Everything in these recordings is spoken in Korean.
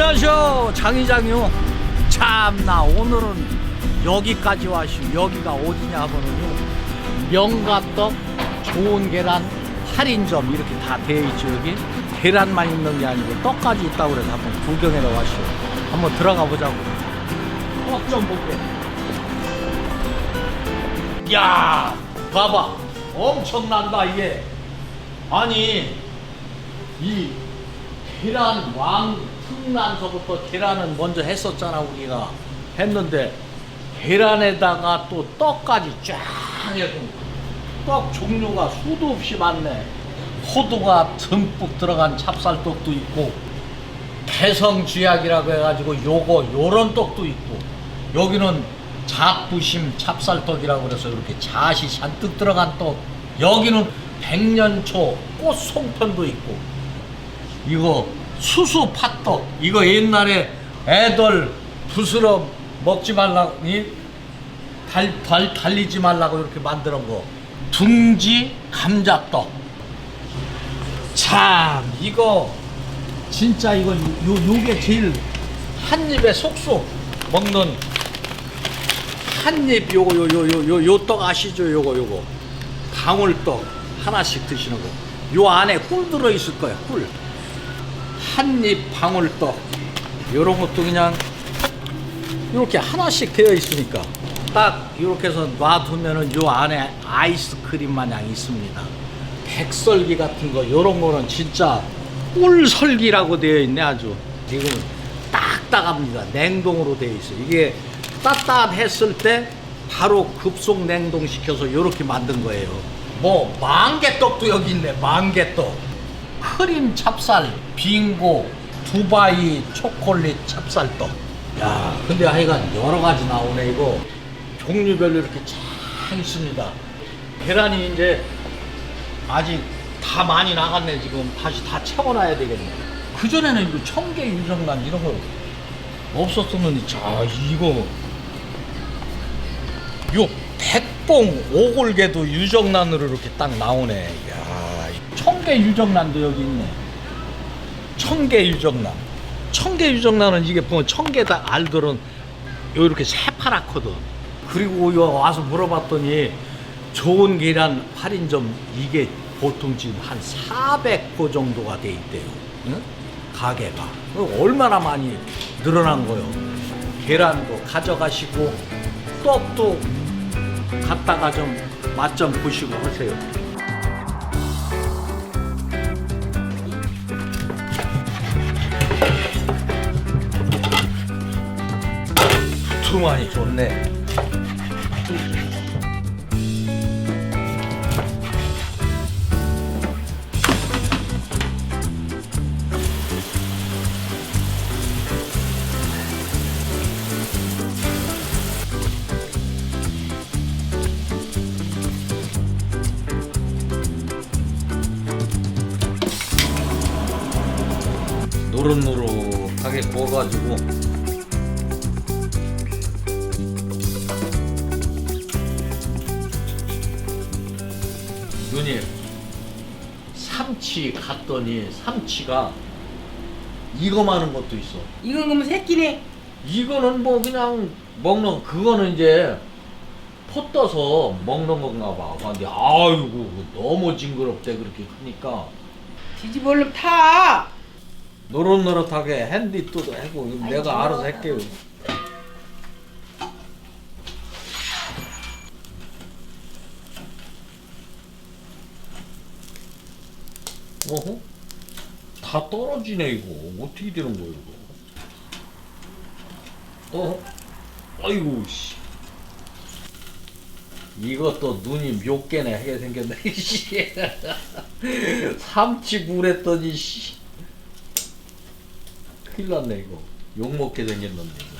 안녕하세요. 장이장이요. 참나 오늘은 여기까지 와시 여기가 어디냐 하면은요. 명가떡 좋은 계란 할인점 이렇게 다 되어 있죠 여기. 계란만 있는 게 아니고 떡까지 있다고 그래서 한번 구경해러 와시오. 한번 들어가 보자고. 떡 좀 볼게. 야 봐봐. 엄청난다 이게. 아니 이 계란 왕 특란서부터 계란은 먼저 했었잖아 우리가. 했는데 계란에다가 또 떡까지 쫙 해서 떡 종류가 수도 없이 많네. 호두가 듬뿍 들어간 찹쌀떡도 있고 개성쥐약이라고 해가지고 요거 요런 떡도 있고 여기는 잡부심 찹쌀떡이라고 그래서 이렇게 잣이 잔뜩 들어간 떡. 여기는 백년초 꽃송편도 있고. 이거 수수 팥떡. 이거 옛날에 애들 부스러 먹지 말라고 이? 달, 달, 달리지 말라고 이렇게 만드는 거. 둥지 감자떡. 참 이거 진짜 이거 요, 요게 제일 한 입에 쏙쏙 먹는 한 입 요거 요 요 요 요 요 떡 아시죠? 요거 요거. 방울떡 하나씩 드시는 거. 요 안에 꿀 들어 있을 거야 꿀 한입 방울떡. 요런 것도 그냥 이렇게 하나씩 되어 있으니까 딱 이렇게 해서 놔두면은 요 안에 아이스크림 마냥 있습니다. 백설기 같은 거 요런 거는 진짜 꿀설기라고 되어 있네 아주. 지금 딱딱합니다. 냉동으로 되어 있어요. 이게 따뜻했을 때 바로 급속 냉동시켜서 요렇게 만든 거예요. 뭐 만개떡도 여기 있네 만개떡 크림 찹쌀 빙고 두바이 초콜릿 찹쌀떡. 야 근데 하여간 여러 가지 나오네 이거. 종류별로 이렇게 쫙 있습니다. 계란이 이제 아직 다 많이 나갔네 지금. 다시 다 채워놔야 되겠네. 그 전에는 이거 청계 유정란 이런 거 없었었는데 자 이거. 요 백봉 오골개도 유정란으로 이렇게 딱 나오네. 야 청계 유정란도 여기 있네. 청계 유정란. 청계 유정란은 이게 보면 청계다 알들은 요 이렇게 새파랗거든. 그리고 요 와서 물어봤더니 좋은 계란 할인점 이게 보통 지금 한 400호 정도가 돼 있대요. 응? 가게가 얼마나 많이 늘어난 거요? 계란도 가져가시고 떡도 갖다가 좀 맛 좀 보시고 하세요 두만이 좋네. 노릇노릇하게 구워가지고 누님 삼치 갔더니 삼치가 이거 많은 것도 있어 이건 그러면 새끼네. 이거는 뭐 그냥 먹는 그거는 이제 포 떠서 먹는 건가 봐 근데 아이고 너무 징그럽대 그렇게 하니까 뒤집어 얼른 타. 노릇노릇하게 핸디 또 하고 내가 알아서 할게요. 어허? 다 떨어지네 이거 어떻게 되는 거야 이거? 어? 아이고 씨. 이것도 눈이 묘깨네 하게 생겼네. 씨. 삼치 물했더니 씨. 큰일 났네 이거 욕 먹게 생겼는데 이거.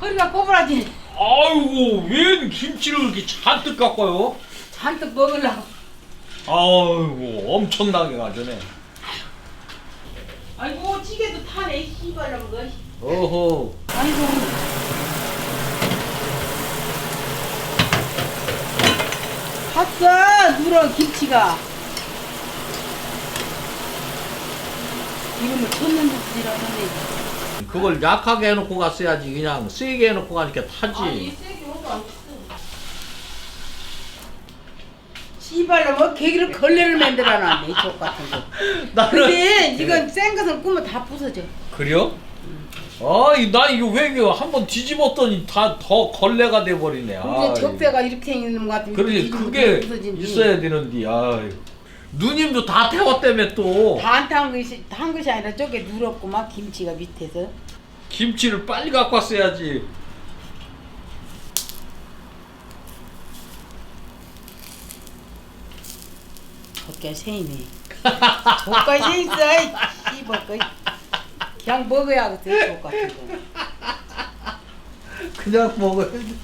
허리가 꼬부라지. 아이고 웬 김치를 이렇게 잔뜩 갖고요 잔뜩 먹으려고. 아이고 엄청나게 가져네 아이고 찌개도 타네. 씨발놈 거. 어허 아이고. 봤어 누런 김치가. 이름을 쳤는 듯이라더니 그걸 약하게 해놓고 갔어야지 그냥 세게 해놓고 가니까 타지 아니 세게 오도 안쳤어 씨발로 뭐 계기를 걸레를 만들어 놨네 이족 같은 거 근데 이건 센 것은 꾸면 다 부서져 그래요? 아이 나 이거 왜 이거 한번 뒤집었더니 다 더 걸레가 돼 버리네 그게 아이. 적대가 이렇게 있는 것 그러니 뒤집으면 그게. 있어야 되는데 아이. 누님도 다 태웠다며 또 다안탄 것이 한 것이 아니라 저게 누렇고 막 김치가 밑에서 김치를 빨리 갖고 왔어야지 젓갈 새이네 젓갈 새 있어 이 씨발 거 그냥 먹어야 돼족 같은 거. 그냥 먹어야지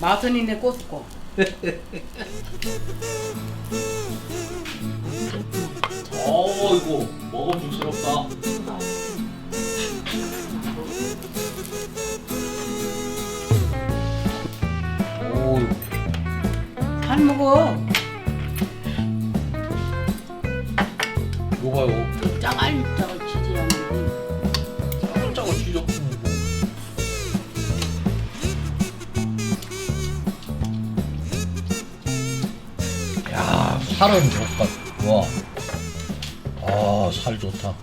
맛은 있네 꼬스고 어이구 먹음직스럽다. 오 이잘 먹어. 요거요. 짜갈 짜갈 치지 않는데 짜글짜글 쥐죠 야 살은 좋다. 와아살 좋다.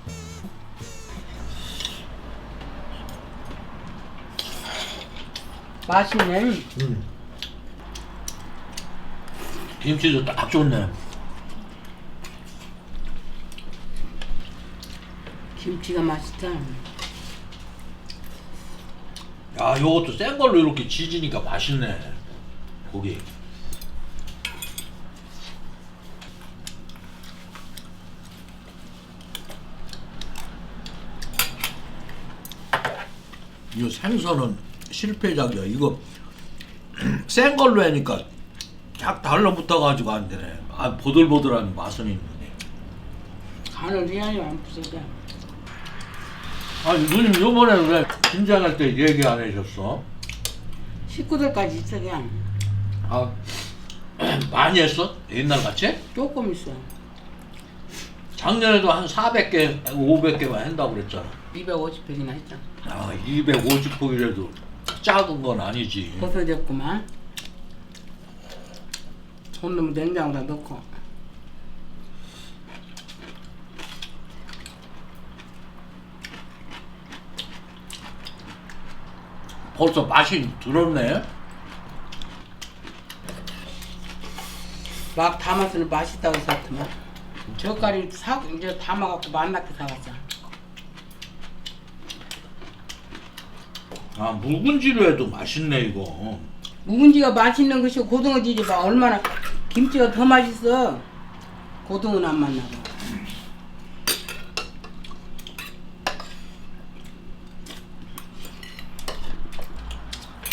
맛있네. 음. 김치도 딱 좋네. 김치가 맛있다. 야 요것도 센 걸로 이렇게 지지니까 맛있네. 고기. 이 생선은 실패작이야. 이거 센 걸로 하니까 쫙 달라붙어 가지고 안 되네 아 보들보들한 맛은 있는데 간을 해야지 안 부서져 아니 누님 요번에 왜 김장할 때 얘기 안 하셨어? 식구들까지 있어 그냥 아 많이 했어? 옛날 같이? 조금 있어 작년에도 한 400개, 500개만 한다고 그랬잖아. 250평이나 했잖아 아, 250폭이라도 작은 건 아니지. 벗어졌구만 손 넣으면 냉장고다 넣고 벌써 맛이 들었네. 막 담았으면 맛있다고 했었더만 젓갈이 사 이제 담아갖고 만나게 사갔어 아, 묵은지로 해도 맛있네, 이거. 묵은지가 맛있는 것이 고등어지지 봐 얼마나 김치가 더 맛있어 고등어는 안 맛나고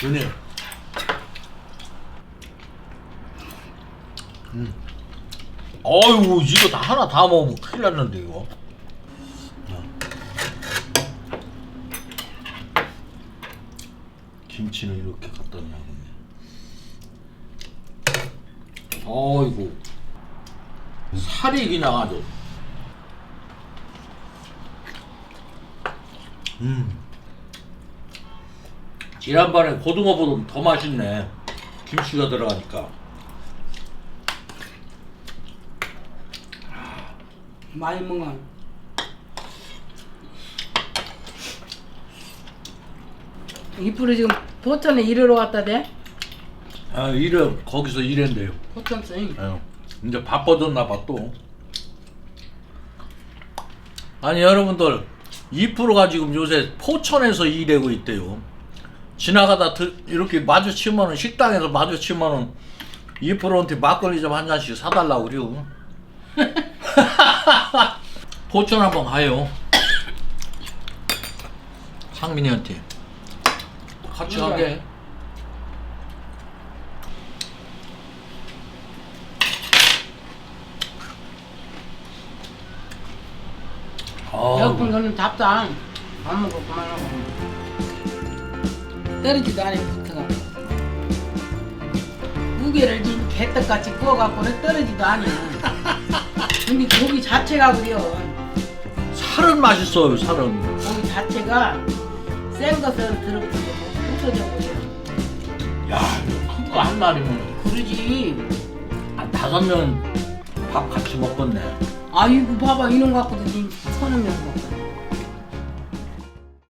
누님. 음. 어이구, 이거 다 하나 다 먹으면 큰일 났는데, 이거. 김치는 이렇게 갖다 놔야겠네. 어이구. 살이 그냥 아주. 음. 지난번에 고등어보다 더 맛있네. 김치가 들어가니까. 많이 먹어 이쁘로 지금 포천에 일하러 갔다 대? 아, 일은 거기서. 포천 쌤 예. 이제 바빠졌나 봐 또. 아니 여러분들 2%가 지금 요새 포천에서 일하고 있대요. 지나가다 드- 이렇게 마주치면은 식당에서 마주치면은 2%한테 막걸리 좀 한 잔씩 사달라고 그래요. 포천 한번 가요. 상민이한테 같이. 가게. 에어컨 걸면 잡다 안. 먹고 그만하고. 떨어지도 않아 붙어가. 무게를 지금 개떡같이 구워갖고는 떨어지도 않아 근데 고기 자체가 그래요. 살은 맛있어요 살은. 고기 자체가 센 것은 거 부서져 버려. 야 큰 거 한 마리면. 그러지. 한 다섯 명 밥 같이 먹겠네. 아이고 봐봐. 이놈 갖고도 지금 서너 명 먹거든.